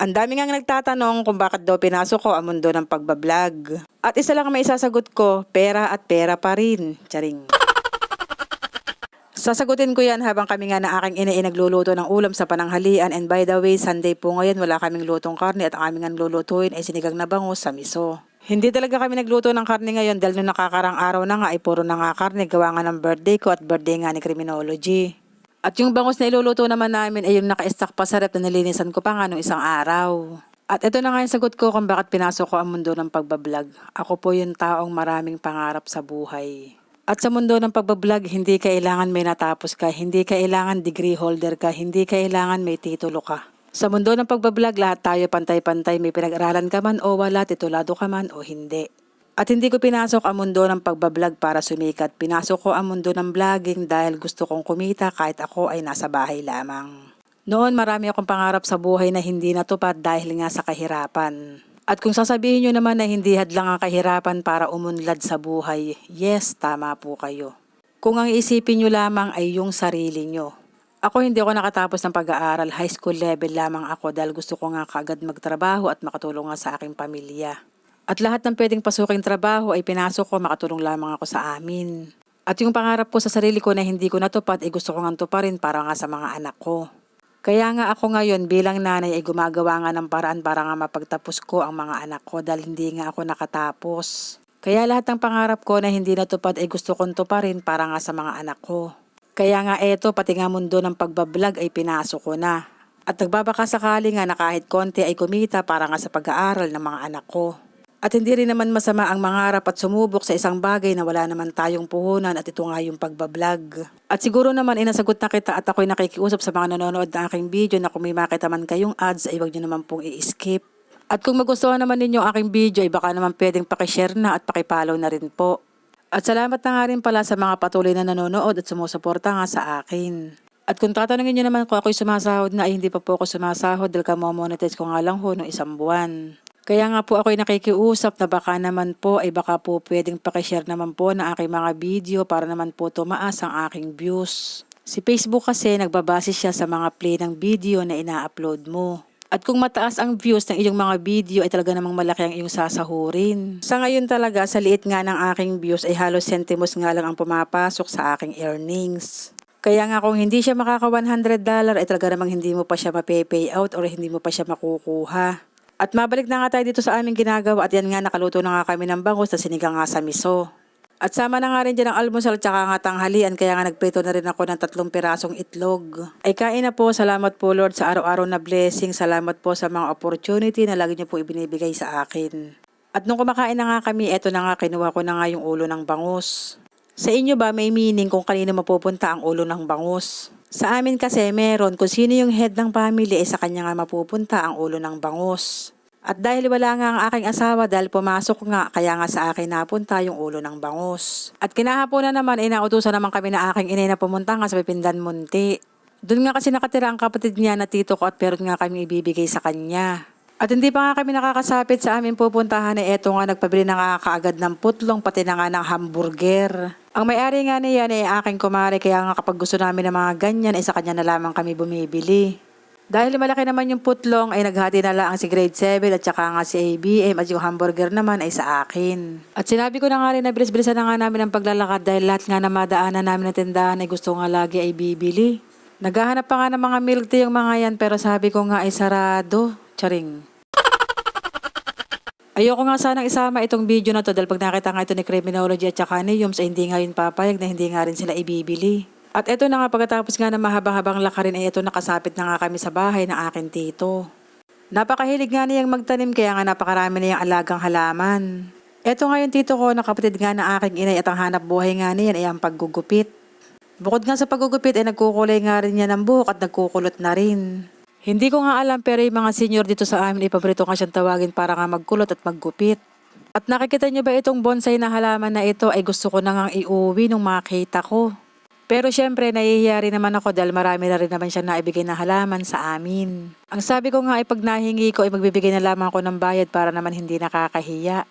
Ang dami nga nagtatanong kung bakit daw pinasok ko ang mundo ng pagbablog. At isa lang ang may isasagot ko, pera at pera pa rin. Charing. Sasagutin ko yan habang kami nga na aking ina ay nagluluto ng ulam sa pananghalian and by the way, Sunday po ngayon wala kaming lutong karne at ang aming lulutuin ay sinigang na bangus sa miso. Hindi talaga kami nagluto ng karne ngayon dahil nung nakakarang araw na nga ay puro na nga karne gawa nga ng birthday ko at birthday nga ni Criminology. At yung bangus na iluluto naman namin ay yung naka-stack pa sa rep na nilinisan ko pa nga nung isang araw. At ito na nga yung sagot ko kung bakit pinasok ko ang mundo ng pagbablog. Ako po yung taong maraming pangarap sa buhay. At sa mundo ng pagbablog, hindi kailangan may natapos ka, hindi kailangan degree holder ka, hindi kailangan may titulo ka. Sa mundo ng pagbablog, lahat tayo pantay-pantay, may pinag-aralan ka man o wala, titulado ka man o hindi. At hindi ko pinasok ang mundo ng pagbablog para sumikat. Pinasok ko ang mundo ng vlogging dahil gusto kong kumita kahit ako ay nasa bahay lamang. Noon marami akong pangarap sa buhay na hindi natupad dahil nga sa kahirapan. At kung sasabihin nyo naman na hindi hadlang ang kahirapan para umunlad sa buhay, yes, tama po kayo. Kung ang isipin nyo lamang ay yung sarili nyo. Ako hindi ako nakatapos ng pag-aaral, high school level lamang ako dahil gusto ko nga kaagad magtrabaho at makatulong nga sa aking pamilya. At lahat ng pwedeng pasuking trabaho ay pinasok ko, makatulong lamang ako sa amin. At yung pangarap ko sa sarili ko na hindi ko natupad ay gusto ko nga tuparin para nga sa mga anak ko. Kaya nga ako ngayon bilang nanay ay gumagawa nga ng paraan para nga mapagtapos ko ang mga anak ko dahil hindi nga ako nakatapos. Kaya lahat ng pangarap ko na hindi natupad ay gusto kong tuparin para nga sa mga anak ko. Kaya nga eto pati nga mundo ng pagbablog ay pinasok ko na. At nagbabaka sakali nga na kahit konti ay kumita para nga sa pag-aaral ng mga anak ko. At hindi rin naman masama ang mangarap at sumubok sa isang bagay na wala naman tayong puhunan at ito nga yung pagbablog. At siguro naman inasagot na kita at ako'y nakikiusap sa mga nanonood ng aking video na kung may makita man kayong ads ay wag nyo naman pong i-skip. At kung magustuhan naman ninyo aking video ay baka naman pwedeng pakishare na at pakipollow na rin po. At salamat na nga rin pala sa mga patuloy na nanonood at sumusuporta nga sa akin. At kung tatanungin nyo naman kung ako'y sumasahod na ay hindi pa po ako sumasahod dahil kamomonetize ko nga lang ho noong isang buwan. Kaya nga po ako'y nakikiusap na baka naman po ay baka po pwedeng pakishare naman po na aking mga video para naman po tumaas ang aking views. Si Facebook kasi nagbabase siya sa mga play ng video na ina-upload mo. At kung mataas ang views ng iyong mga video ay talaga namang malaki ang iyong sasahurin. Sa ngayon talaga, sa liit nga ng aking views ay halos sentimos nga lang ang pumapasok sa aking earnings. Kaya nga kung hindi siya makaka 100 dollar ay talaga namang hindi mo pa siya mapay out or hindi mo pa siya makukuha. At mabalik na nga tayo dito sa aming ginagawa at yan nga nakaluto na nga kami ng bangus na sinigang nga sa miso. At sama na nga rin dyan ang almusal tsaka nga tanghalian kaya nga nagprito na rin ako ng tatlong pirasong itlog. Ay kain na po, salamat po Lord sa araw-araw na blessing, salamat po sa mga opportunity na lagi niyo po ibinibigay sa akin. At nung kumakain na nga kami, eto na nga kinuha ko na nga yung ulo ng bangus. Sa inyo ba may meaning kung kanino mapupunta ang ulo ng bangus? Sa amin kasi meron kung sino yung head ng family ay sa kanya nga mapupunta ang ulo ng bangus. At dahil wala nga ang aking asawa dahil pumasok nga kaya nga sa akin napunta yung ulo ng bangus. At kinahapon na naman ay nautusan naman kami na aking inay na pumunta nga sa Pipindan Munti. Doon nga kasi nakatira ang kapatid niya na tito ko at meron nga kami ibibigay sa kanya. At hindi pa nga kami nakakasapit sa aming pupuntahan na eto nga nagpabili na nga kaagad ng putlong pati na nga ng hamburger. Ang may-ari nga niyan ay aking kumare kaya nga kapag gusto namin ng mga ganyan ay sa kanya na lamang kami bumibili. Dahil malaki naman yung putlong ay naghati na lang si grade 7 at saka nga si ABM at yung hamburger naman ay sa akin. At sinabi ko na nga rin na bilis-bilisan na nga namin ang paglalakad dahil lahat nga na madaanan namin ng tindahan ay gusto nga lagi ay bibili. Naghahanap pa nga ng mga milk tea yung mga yan pero sabi ko nga ay sarado. Charing. Ayoko nga sanang isama itong video na to dahil pag nakita nga ito ni Criminology at saka ni Yums hindi nga yun papayag na hindi nga rin sila ibibili. At ito na nga pagkatapos nga na mahaba-habang lakarin ay ito nakasapit na nga kami sa bahay ng akin tito. Napakahilig nga niyang magtanim kaya nga napakarami niyang alagang halaman. Ito nga yung tito ko na kapatid nga na aking inay at ang hanap buhay nga niyan ay ang paggugupit. Bukod nga sa paggugupit ay nagkukulay nga rin niya ng buhok at nagkukulot na rin. Hindi ko nga alam pero yung mga senior dito sa amin ay paborito nga siyang tawagin para nga magkulot at maggupit. At nakikita niyo ba itong bonsai na halaman na ito ay gusto ko na nga iuwi nung makita ko. Pero syempre nahihiya rin naman ako dahil marami na rin naman siya naibigay na halaman sa amin. Ang sabi ko nga ay pag nahingi ko ay magbibigay na lamang ako ng bayad para naman hindi nakakahiya.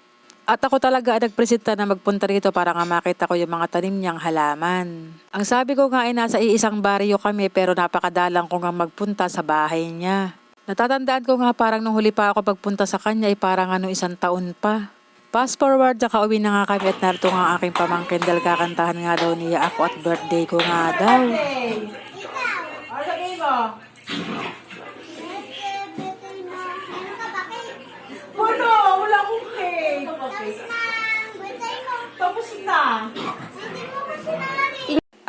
At ako talaga nagpresenta na magpunta rito para nga makita ko yung mga tanim niyang halaman. Ang sabi ko nga ay nasa iisang baryo kami pero napakadalang ko nga magpunta sa bahay niya. Natatandaan ko nga parang nung huli pa ako pagpunta sa kanya ay parang ano isang taon pa. Fast forward, nakauwi na nga kami at narito nga aking pamangkin dahil kakantahan nga daw niya ako at birthday ko nga daw. Ano sabihin mo?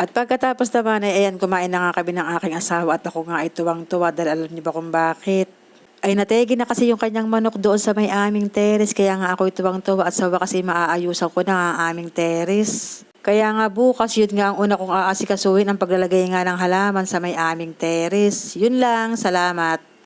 At pagkatapos naman ay ayan, kumain na nga kami ng aking asawa at ako nga ay tuwang-tuwa dahil alam niyo ba kung bakit. Ay nategi na kasi yung kanyang manok doon sa may aming teres kaya nga ako tuwang-tuwa at sawa kasi maaayusan ko na ang aming teres. Kaya nga bukas yun nga ang una kong aasikasuhin ang paglalagay nga ng halaman sa may aming teres. Yun lang, salamat.